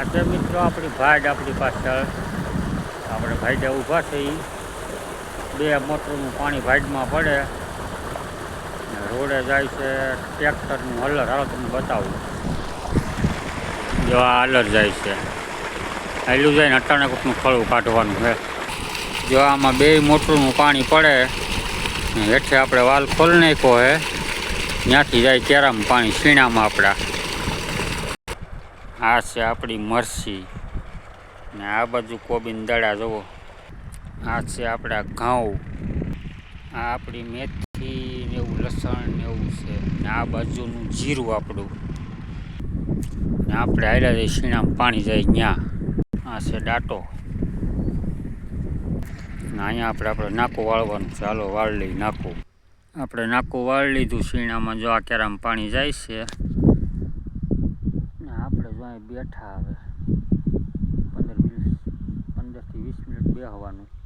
આજે મિત્રો, આપણી ભાડ આપણી પાછળ. આપણે ભાઈડા ઊભા થઈ બે મોટરનું પાણી ભાડમાં પડે. રોડે જાય છે ટ્રેક્ટરનું હલર. હાલો તમને બતાવું. જો આ હલર જાય છે. હાલ્યું જાય ને અટાણે કોકનું ખળું કાઢવાનું છે. જો આમાં બે મોટરનું પાણી પડે હેઠે આપણે વાલ ખોલી નાખ્યો હે ત્યાંથી જાય કેરામાં પાણી, સીણામાં આપણા. આ છે આપણી મરસી. ને આ બાજુ કોબીન દડા, જુઓ. આ છે આપણા ઘઉં. આ આપણી મેથી ને એવું, લસણ ને એવું છે. ને આ બાજુનું જીરું આપણું. ને આપણે આવ્યા જઈએ, શીણામાં પાણી જાય ત્યાં આ છે ડાટો. ને અહીંયા આપણે આપણે નાકું વાળવાનું હાલો, વાળ લઈ નાકું આપણે નાકું વાળ લીધું, શીણામાં જો આ કેરામાં પાણી જાય છે. બેઠા હવે. પંદર વીસ પંદરથી વીસ મિનિટ બેહવાનું.